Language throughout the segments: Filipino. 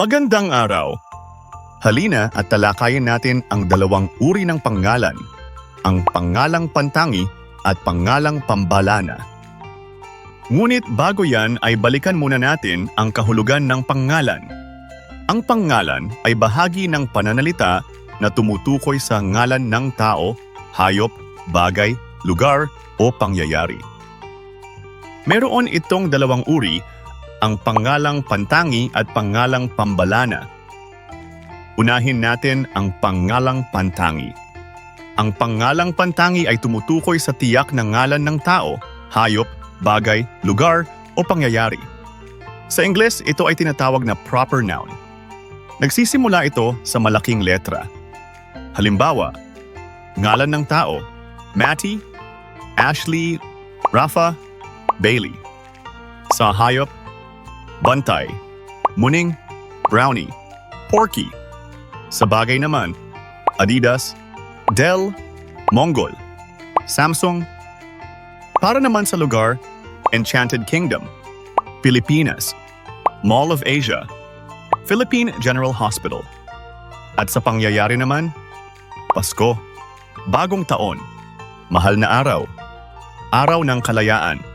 Magandang araw! Halina at talakayin natin ang dalawang uri ng pangalan, ang pangalang pantangi at pangalang pambalana. Ngunit bago yan ay balikan muna natin ang kahulugan ng pangalan. Ang pangalan ay bahagi ng pananalita na tumutukoy sa ngalan ng tao, hayop, bagay, lugar o pangyayari. Meron itong dalawang uri, ang pangalang pantangi at pangalang pambalana. Unahin natin ang pangalang pantangi. Ang pangalang pantangi ay tumutukoy sa tiyak na ngalan ng tao, hayop, bagay, lugar o pangyayari. Sa Ingles, ito ay tinatawag na proper noun. Nagsisimula ito sa malaking letra. Halimbawa, ngalan ng tao, Matty, Ashley, Rafa, Bailey. Sa hayop, Bantay, Muning, Brownie, Porky. Sa bagay naman, Adidas, Dell, Mongol, Samsung. Para naman sa lugar, Enchanted Kingdom, Pilipinas, Mall of Asia, Philippine General Hospital. At sa pangyayari naman, Pasko, Bagong Taon, Mahal na Araw, Araw ng Kalayaan.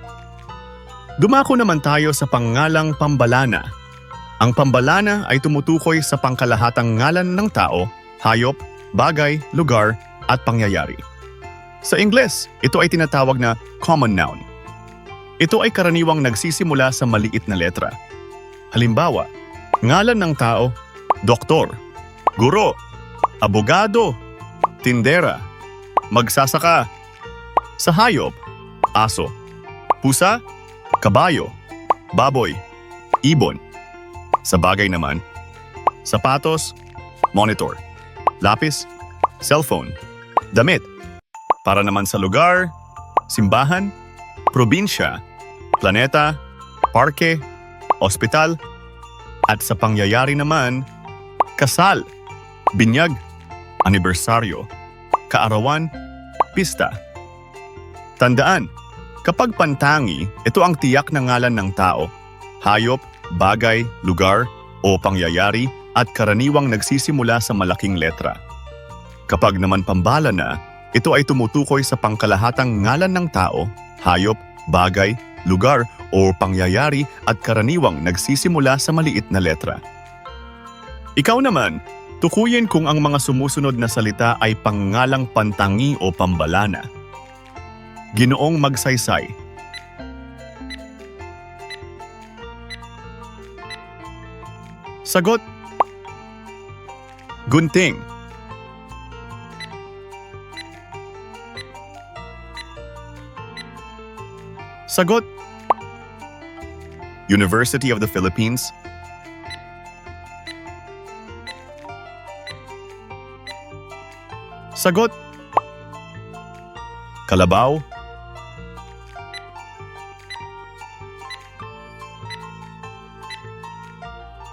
Dumako naman tayo sa pangalang pambalana. Ang pambalana ay tumutukoy sa pangkalahatang ngalan ng tao, hayop, bagay, lugar, at pangyayari. Sa Ingles, ito ay tinatawag na common noun. Ito ay karaniwang nagsisimula sa maliit na letra. Halimbawa, ngalan ng tao, doktor, guro, abogado, tindera, magsasaka. Sa hayop, aso, pusa, kabayo, baboy, ibon. Sa bagay naman, sapatos, monitor, lapis, cellphone, damit. Para naman sa lugar, simbahan, probinsya, planeta, parke, ospital, at sa pangyayari naman, kasal, binyag, anibersaryo, kaarawan, pista. Tandaan, kapag pantangi, ito ang tiyak na ngalan ng tao, hayop, bagay, lugar, o pangyayari at karaniwang nagsisimula sa malaking letra. Kapag naman pambala na, ito ay tumutukoy sa pangkalahatang ngalan ng tao, hayop, bagay, lugar o pangyayari at karaniwang nagsisimula sa maliit na letra. Ikaw naman, tukuyin kung ang mga sumusunod na salita ay pangalang pantangi o pambalana. Ginoong magsaysay. Sagot. Gunting. Sagot. University of the Philippines. Sagot. Kalabaw.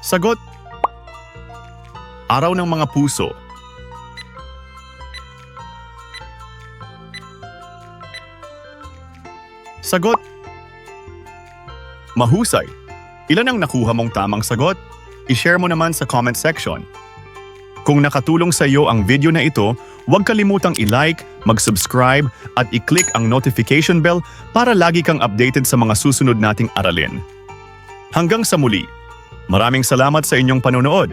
Sagot. Araw ng mga puso. Sagot. Mahusay. Ilan ang nakuha mong tamang sagot? I-share mo naman sa comment section. Kung nakatulong sa iyo ang video na ito, huwag kalimutang i-like, mag-subscribe at i-click ang notification bell para lagi kang updated sa mga susunod nating aralin. Hanggang sa muli, maraming salamat sa inyong panonood.